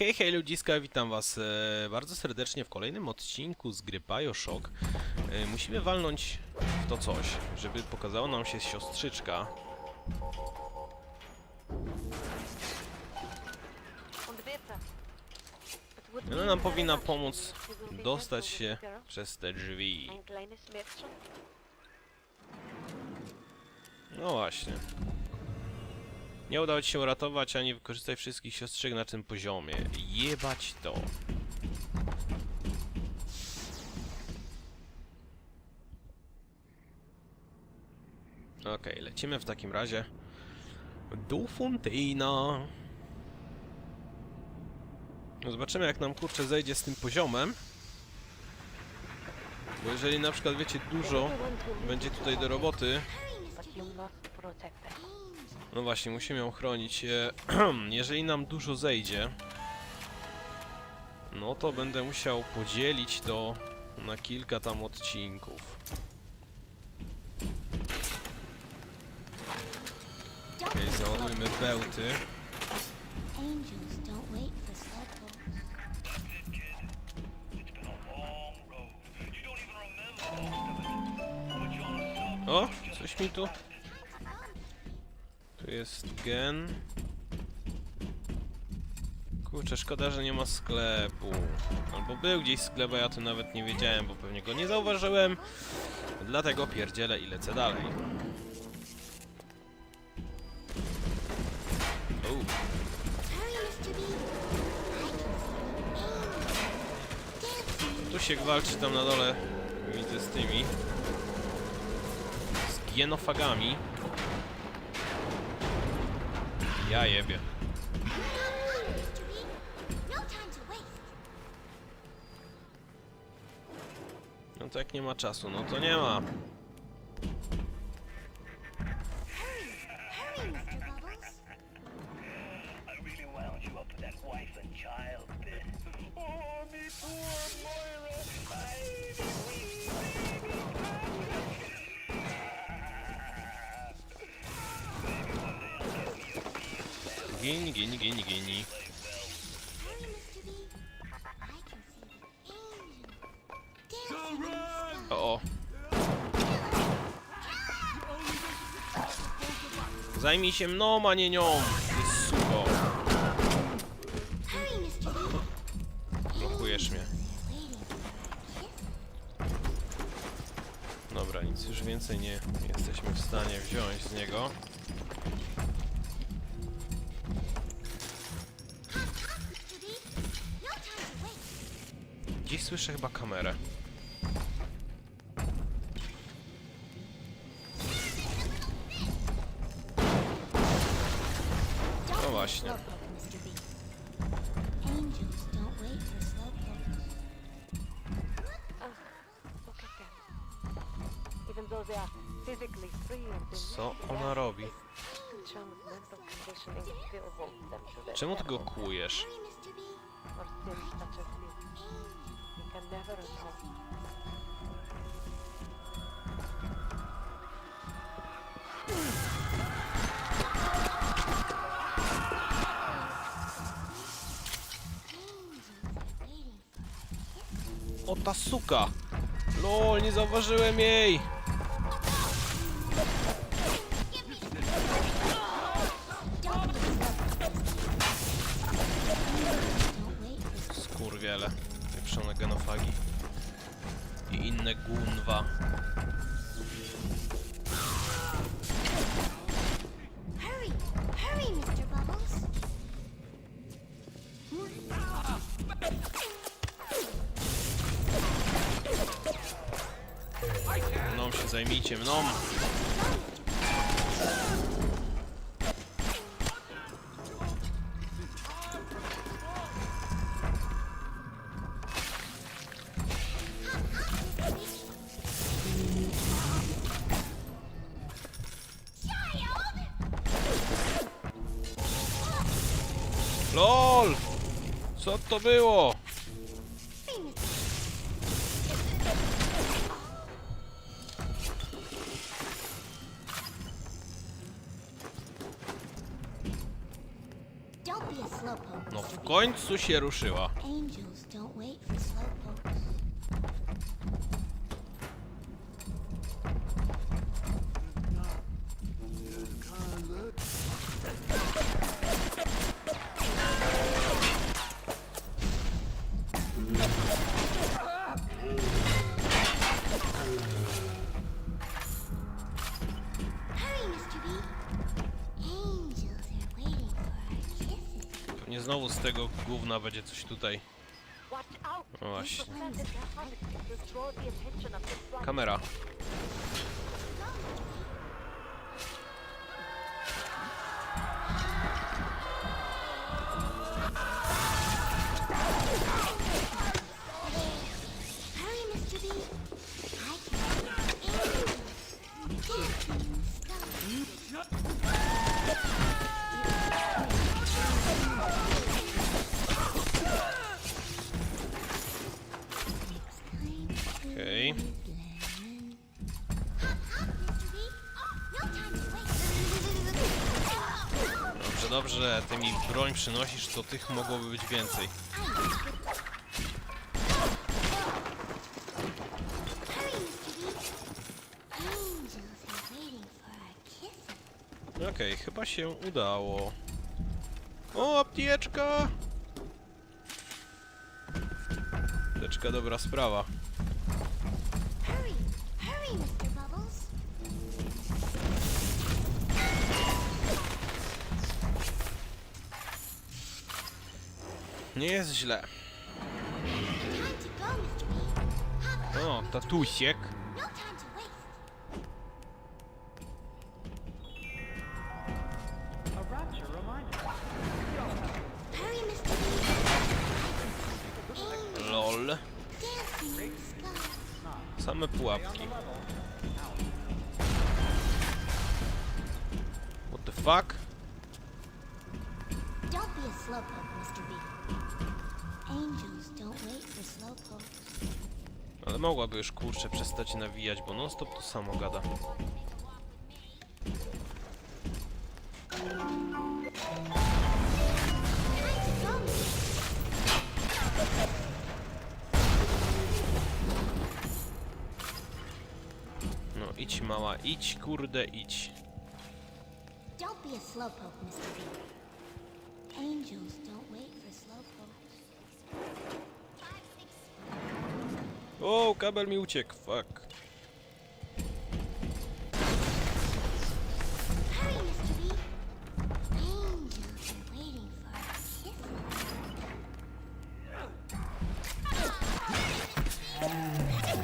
Hej, hej ludziska, witam was e, bardzo serdecznie w kolejnym odcinku z gry Bioshock. E, musimy walnąć w to coś, żeby pokazało nam się siostrzyczka. Ona nam powinna pomóc dostać się przez te drzwi. No właśnie. Nie udało ci się uratować ani wykorzystać wszystkich siostrzek na tym poziomie. Jebać to. Okej, lecimy w takim razie do Fontaina. No Zobaczymy jak nam kurczę zejdzie z tym poziomem. Bo jeżeli na przykład wiecie dużo będzie tutaj do roboty, no właśnie, musimy ją chronić. E, Jeżeli nam dużo zejdzie, no to będę musiał podzielić to na kilka tam odcinków. Okej, załadujmy bełty. Angels don't wait for sled O, coś mi tu... Jest gen. Kurczę, szkoda, że nie ma sklepu. Albo był gdzieś sklep, a ja tu nawet nie wiedziałem, bo pewnie go nie zauważyłem. Dlatego pierdzielę i lecę dalej. Tu się walczy tam na dole. Widzę z tymi. Z genofagami. Ja jebie. No to jak nie ma czasu, no to nie ma. I really wound you up with that wife and child bit. Oh, me poor dancing in the sky. O, o. Zajmij się mną, a nie nią. Ty suko. Blokujesz mnie. Dobra, nic już więcej nie jesteśmy w stanie wziąć z niego. Mr. B. No time to waste. Gdzieś słyszę chyba kamerę. Don't No właśnie. slowpoke, Mr. B. Angels don't wait for slowpokes. Look at them. Even though they are physically free and Co ona robi? Chum's mental conditioning never for O ta suka! LOL, nie zauważyłem jej! Gunwa. Hurry! Hurry, Mr. Bubbles! Mną się zajmijcie, mną! Co to było? No w końcu się ruszyła. Gówna będzie coś tutaj. No właśnie. These dobrze. Ty mi broń przynosisz, to tych mogłoby być więcej. Okej, chyba się udało. O, apteczka! Apteczka, dobra sprawa. Nie jest źle. O, tatusiek. Lol. Same pułapki. What the fuck? Don't be a slowpoke, Mr. B. Angels don't wait for slowpokes. Ale mogłaby już kurczę przestać nawijać, bo non stop to samo gada. No idź mała, idź kurde, idź. Don't be a slowpoke, Mr. B. Angels O, kabel mi uciekł, fuck.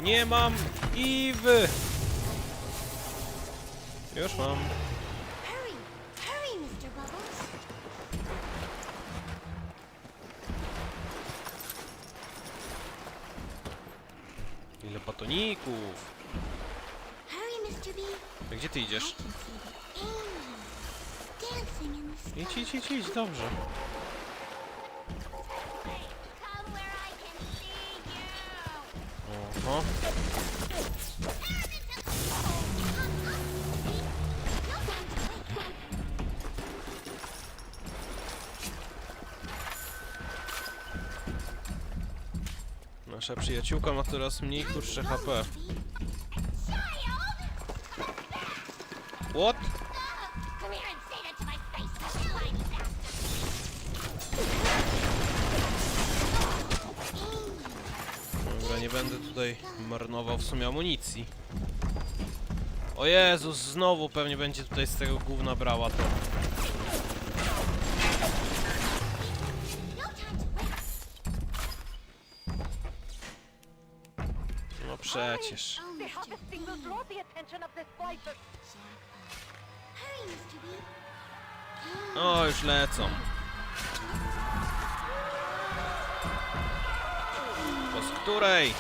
Nie mam Iwy! Już mam. Hurry, hurry, Mr. Bubbles. Ile batoników. Gdzie ty idziesz? Idź, idź, idź, idź, dobrze. Oho. Nasza przyjaciółka ma coraz mniej kurcze HP. What? Dobra, nie będę tutaj marnował w sumie amunicji. O Jezus, znowu pewnie będzie tutaj z tego gówna brała to. Przecież. The. B. O, już lecą. Po z której?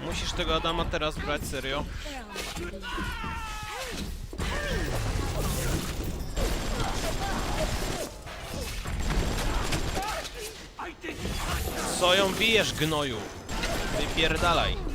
Musisz tego Adama teraz brać serio. Co ją bijesz, gnoju? Wypierdalaj.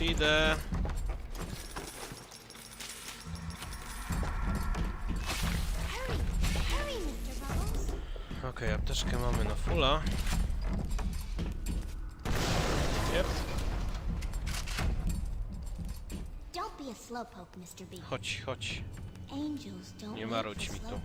Już idę. Okej, apteczkę mamy na fulla. Yep. Chodź, chodź. Nie marudź mi tu.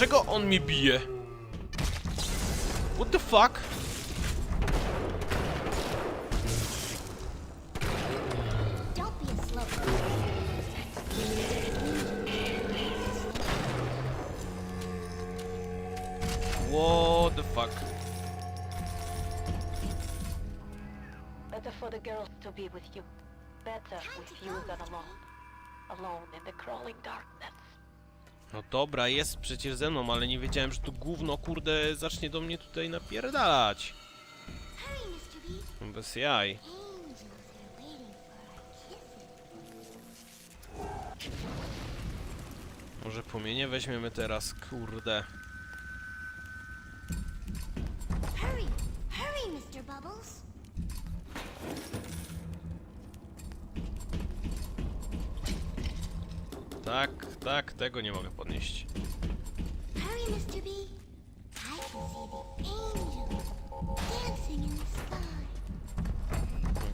Dlaczego on mnie bije? What the fuck? What the fuck? Better for the girls to be with you. Better with you than alone. Alone in the crawling darkness. No dobra, jest przecież ze mną, ale nie wiedziałem, że tu gówno, kurde, zacznie do mnie tutaj napierdalać. Bez jaj. Może płomienie weźmiemy teraz, kurde. Hurry, hurry, Mr. Bubbles. Tak, tak, tego nie mogę podnieść.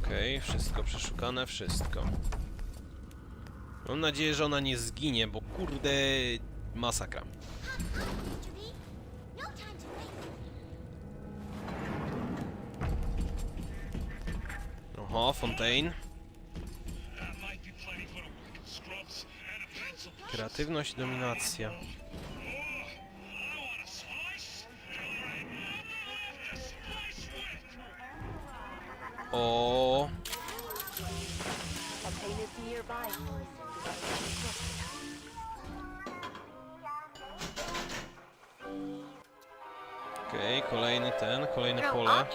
Okej, wszystko przeszukane, wszystko. Mam nadzieję, że ona nie zginie, bo kurde, masakra. No. Oho, Fontaine. That might be plenty for the wicked scrubs and a pencil. Kreatywność, dominacja. I want a slice. Just slice with. O, okej, kolejny ten, kolejne pole.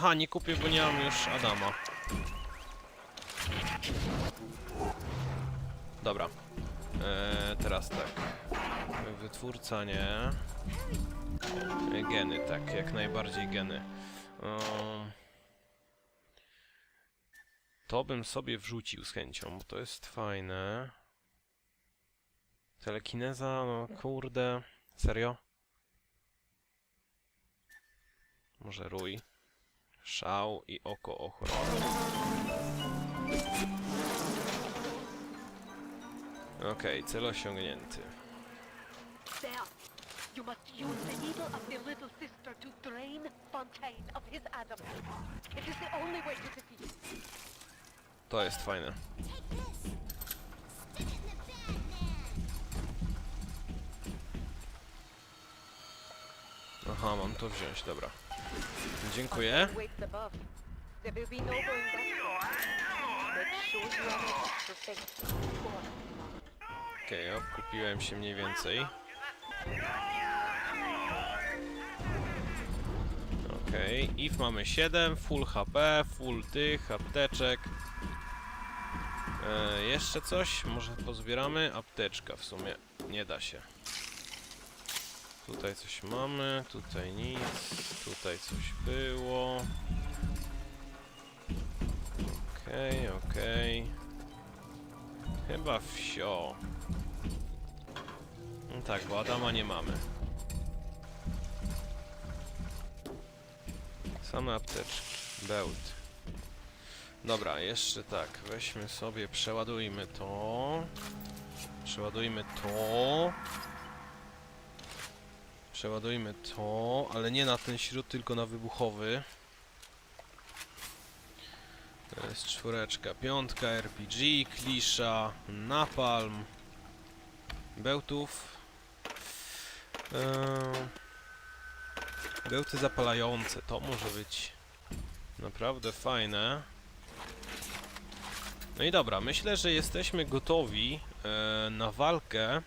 Aha, nie kupię, bo nie mam już Adama. Dobra. Eee, teraz tak. Wytwórca nie. Geny, tak, jak najbardziej geny. Um, to bym sobie wrzucił z chęcią, bo to jest fajne. Telekineza, no kurde. Serio? Może rój. Szał i oko ochrony. Okej, cel osiągnięty. There. You must use the needle of your little sister to drain Fontaine of his Adam. It is the only way to defeat him. To jest fajne. Aha, mam to wziąć, dobra. Dziękuję. Okej, kupiłem się mniej więcej. Okej, if mamy 7, full HP, full tych, apteczek. E, jeszcze coś? Może pozbieramy? Apteczka w sumie. Nie da się. Tutaj coś mamy, tutaj nic, tutaj coś było. Okej, okej. Chyba wsio. No tak, bo Adama nie mamy. Same apteczki. Bełt. Dobra, jeszcze tak. Weźmy sobie, przeładujmy to. Przeładujmy to. Przeładujmy to, ale nie na ten śród, tylko na wybuchowy. To jest czwóreczka, piątka, RPG, klisza, napalm, bełtów. Eee, bełty zapalające, to może być naprawdę fajne. No i dobra, myślę, że jesteśmy gotowi e, na walkę e,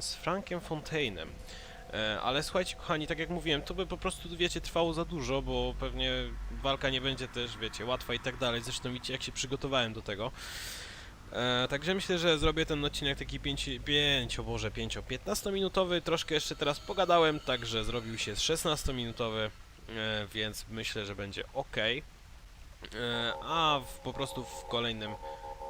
z Frankiem Fontainem. E, ale słuchajcie, kochani, tak jak mówiłem, to by po prostu, wiecie, trwało za dużo, bo pewnie walka nie będzie też, wiecie, łatwa i tak dalej. Zresztą widzicie, jak się przygotowałem do tego. E, także myślę, że zrobię ten odcinek taki 5, 5 o Boże, 5 o 15 minutowy. Troszkę jeszcze teraz pogadałem, także zrobił się 16 minutowy, e, więc myślę, że będzie ok. E, a w, po prostu w kolejnym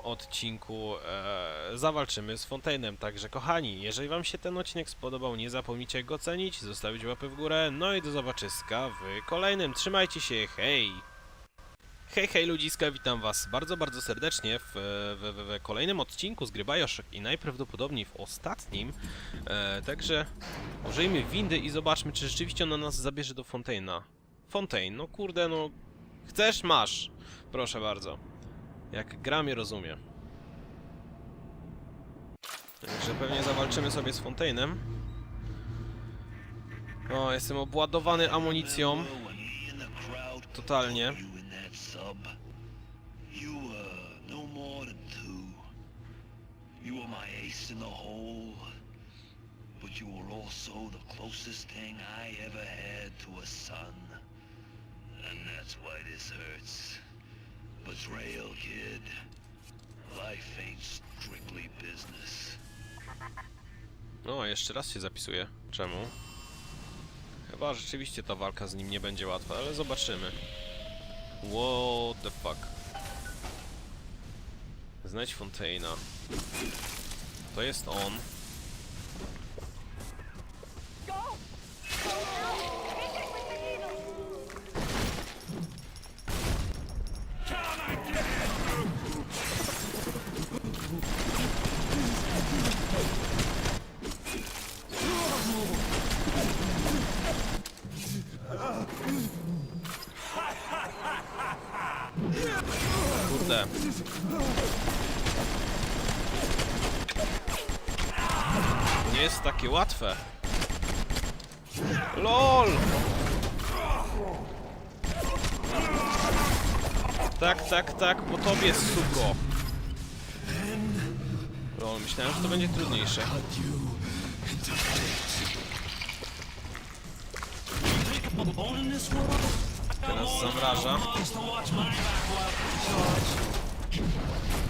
odcinku e, zawalczymy z Fontainem. Także kochani, jeżeli wam się ten odcinek spodobał, nie zapomnijcie go cenić, zostawić łapę w górę, no i do zobaczyska w kolejnym. Trzymajcie się, hej! Hej, hej ludziska, witam was bardzo, bardzo serdecznie w, w, w, kolejnym odcinku z gry i najprawdopodobniej w ostatnim. E, także użyjmy windy i zobaczmy, czy rzeczywiście ona nas zabierze do Fontaina. Fontaine, no kurde, no... Chcesz? Masz! Proszę bardzo. Jak gra mnie rozumie. Także pewnie zawalczymy sobie z Fontainem. O, jestem obładowany amunicją. Totalnie. You were no my ace in the hole. But you were also the closest thing I ever had to a son. And that's why this hurts. Betrayal, kid. Life ain't strictly business. No, jeszcze raz się zapisuję. Czemu? Chyba rzeczywiście ta walka z nim nie będzie łatwa, ale zobaczymy. What the fuck? Znajdź Fontaina. To jest on. Takie łatwe. LOL! Tak, tak, tak, po tobie, suko. LOL, myślałem, że to będzie trudniejsze. Teraz zamraża.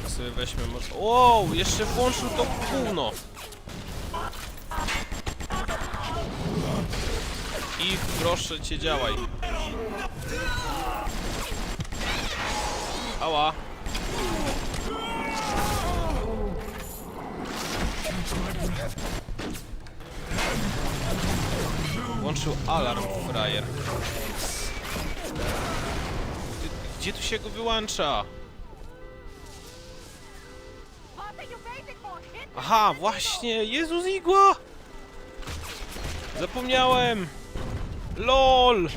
Sobie weźmy moc... Wow, jeszcze włączył to gówno. I proszę cię działaj. Ała. Włączył alarm, frajer. Gdzie tu się go wyłącza? Aha, właśnie! Jezus igła! Zapomniałem! LOL!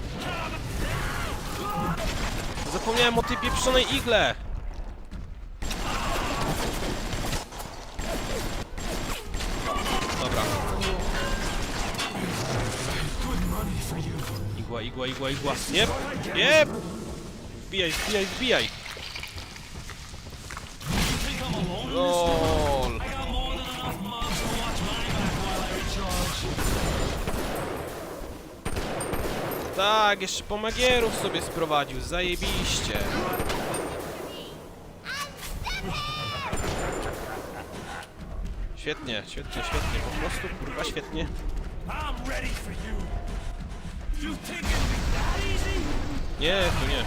Zapomniałem o tej pieprzonej igle! Dobra. Igła, igła, igła, igła. Nie! Nie! Wbijaj, wbijaj, wbijaj! LOL! Tak, jeszcze pomagierów sobie sprowadził, zajebiście. Świetnie, świetnie, świetnie, po prostu kurwa świetnie. Nie, tu nie.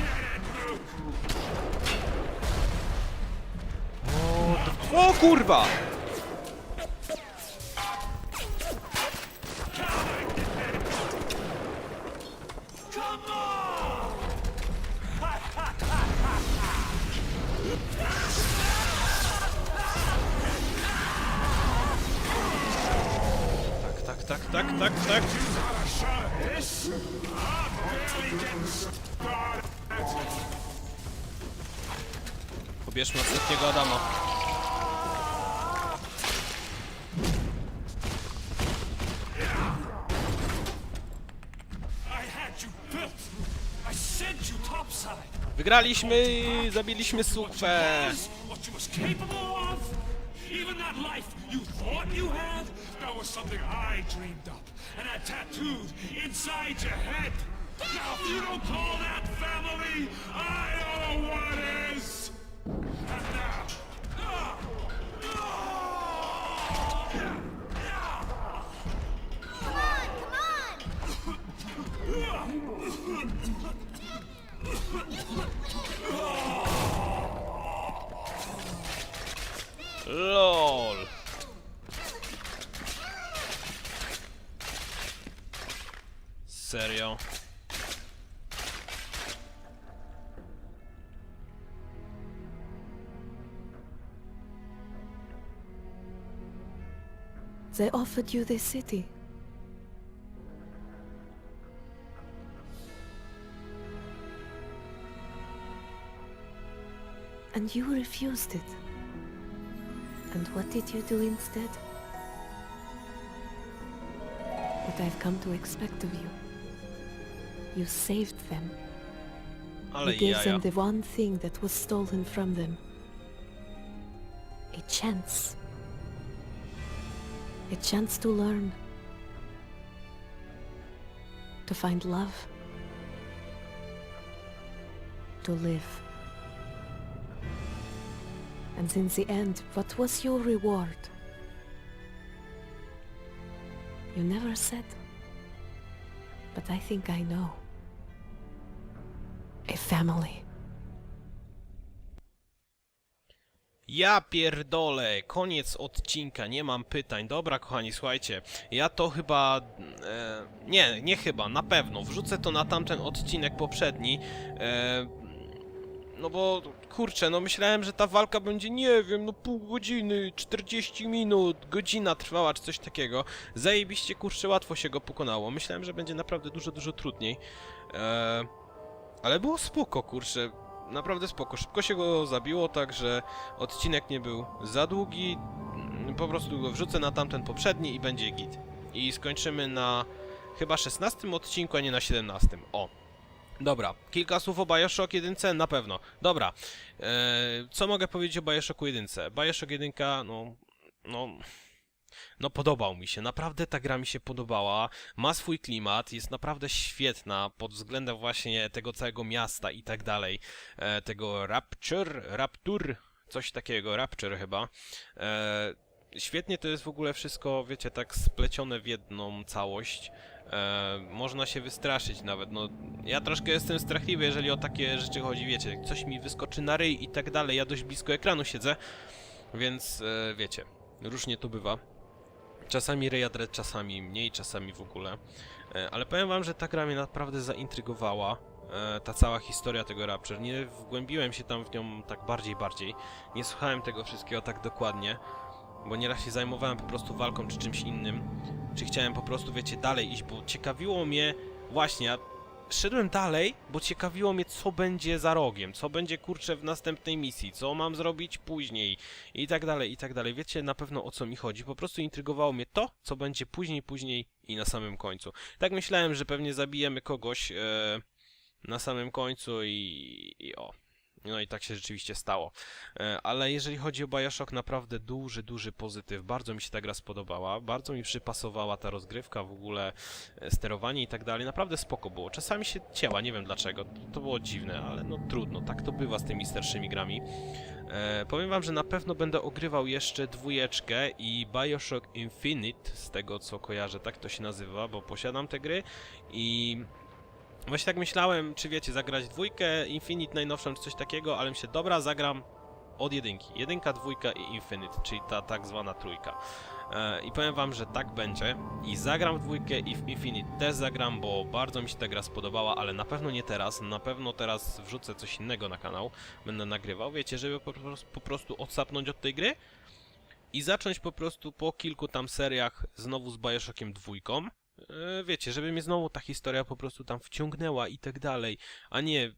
O, o kurwa! Zabiliśmy you was capable of. Even that life you thought you had, that was something I dreamed up and had tattooed inside your head. Now, you don't call that family, I come on! LOL! Serio? They offered you this city. And you refused it. And what did you do instead? What I've come to expect of you. You saved them. Ale you gave them the one thing that was stolen from them. A chance. A chance to learn. To find love. To live. And in the end, what was your reward? You never said. But I think I know. A family. Ja pierdolę, koniec odcinka, nie mam pytań. Dobra, kochani, słuchajcie, ja to chyba. E, nie, nie chyba, na pewno. Wrzucę to na tamten odcinek poprzedni. E, no bo kurczę, no myślałem, że ta walka będzie, nie wiem, no pół godziny, 40 minut, godzina trwała, czy coś takiego. Zajebiście kurczę, łatwo się go pokonało. Myślałem, że będzie naprawdę dużo, dużo trudniej. E, ale było spoko, kurczę. Naprawdę spoko. Szybko się go zabiło, także odcinek nie był za długi. Po prostu go wrzucę na tamten poprzedni i będzie git. I skończymy na chyba 16 odcinku, a nie na 17. O. Dobra, kilka słów o Bioshock 1 na pewno. Dobra, eee, co mogę powiedzieć o Bioshocku 1? Bioshock 1, no, no, no podobał mi się, naprawdę ta gra mi się podobała, ma swój klimat, jest naprawdę świetna pod względem właśnie tego całego miasta i tak dalej, e, tego Rapture, Rapture, coś takiego, Rapture chyba. E, świetnie to jest w ogóle wszystko, wiecie, tak splecione w jedną całość. E, można się wystraszyć nawet, no ja troszkę jestem strachliwy, jeżeli o takie rzeczy chodzi, wiecie, coś mi wyskoczy na ryj i tak dalej, ja dość blisko ekranu siedzę, więc e, wiecie, różnie to bywa. Czasami Rejadred, czasami mniej, czasami w ogóle. E, Ale powiem wam, że ta gra mnie naprawdę zaintrygowała. E, Ta cała historia tego Rapture. Nie wgłębiłem się tam w nią tak bardziej, bardziej. Nie słuchałem tego wszystkiego tak dokładnie. Bo nieraz się zajmowałem po prostu walką czy czymś innym. Czy chciałem po prostu, wiecie, dalej iść, bo ciekawiło mnie... Właśnie, ja szedłem dalej, bo ciekawiło mnie, co będzie za rogiem, co będzie, kurczę, w następnej misji, co mam zrobić później i tak dalej, i tak dalej. Wiecie na pewno o co mi chodzi. Po prostu intrygowało mnie to, co będzie później, później i na samym końcu. Tak myślałem, że pewnie zabijemy kogoś e, na samym końcu i, i o. No i tak się rzeczywiście stało. E, ale jeżeli chodzi o Bioshock, naprawdę duży, duży pozytyw. Bardzo mi się ta gra spodobała. Bardzo mi przypasowała ta rozgrywka, w ogóle e, sterowanie i tak dalej. Naprawdę spoko było. Czasami się cięła, nie wiem dlaczego. To było dziwne, ale no trudno. Tak to bywa z tymi starszymi grami. E, powiem wam, że na pewno będę ogrywał jeszcze dwójeczkę i Bioshock Infinite, z tego co kojarzę, tak to się nazywa, bo posiadam te gry i właśnie tak myślałem, czy wiecie, zagrać dwójkę, Infinite najnowszą, czy coś takiego, ale myślę, dobra, zagram od jedynki. Jedynka, dwójka i Infinite, czyli ta tak zwana trójka. E, I powiem wam, że tak będzie. I zagram w dwójkę i w Infinite też zagram, bo bardzo mi się ta gra spodobała, ale na pewno nie teraz. Na pewno teraz wrzucę coś innego na kanał. Będę nagrywał, wiecie, żeby po, po prostu odsapnąć od tej gry. i zacząć po prostu po kilku tam seriach znowu z Bioshockiem dwójką. E, Wiecie, żeby mnie znowu ta historia po prostu tam wciągnęła i tak dalej, a nie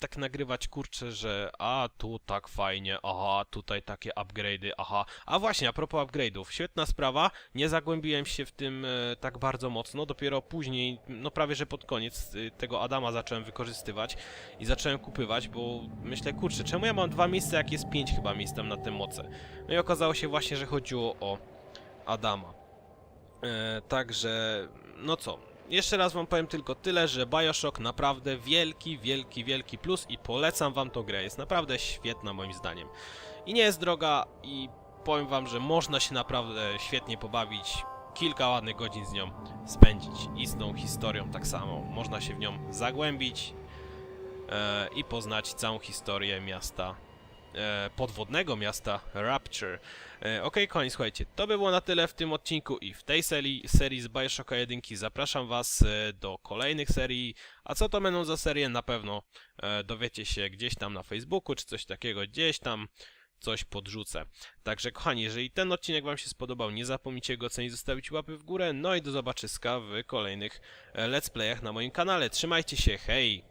tak nagrywać kurczę, że a tu tak fajnie, aha, tutaj takie upgrade'y, aha. A właśnie, a propos upgrade'ów, świetna sprawa, nie zagłębiłem się w tym e, tak bardzo mocno, dopiero później, no prawie że pod koniec e, tego Adama zacząłem wykorzystywać i zacząłem kupywać, bo myślę, kurczę, czemu ja mam dwa miejsca, jak jest pięć chyba miejsc tam na tym moce. No i okazało się właśnie, że chodziło o Adama. E, także, no co, jeszcze raz wam powiem tylko tyle, że Bioshock naprawdę wielki, wielki, wielki plus i polecam wam tą grę. Jest naprawdę świetna moim zdaniem. I nie jest droga i powiem wam, że można się naprawdę świetnie pobawić. Kilka ładnych godzin z nią spędzić i z tą historią tak samo. Można się w nią zagłębić e, i poznać całą historię miasta podwodnego miasta Rapture. E, Okej, kochani, słuchajcie, to by było na tyle w tym odcinku i w tej serii, serii z Bioshocka 1. Zapraszam Was e, do kolejnych serii. A co to będą za serie? Na pewno e, dowiecie się gdzieś tam na Facebooku, czy coś takiego, gdzieś tam coś podrzucę. Także kochani, jeżeli ten odcinek Wam się spodobał, nie zapomnijcie go ocenić, zostawić łapy w górę, no i do zobaczyska w kolejnych e, let's playach na moim kanale. Trzymajcie się, hej!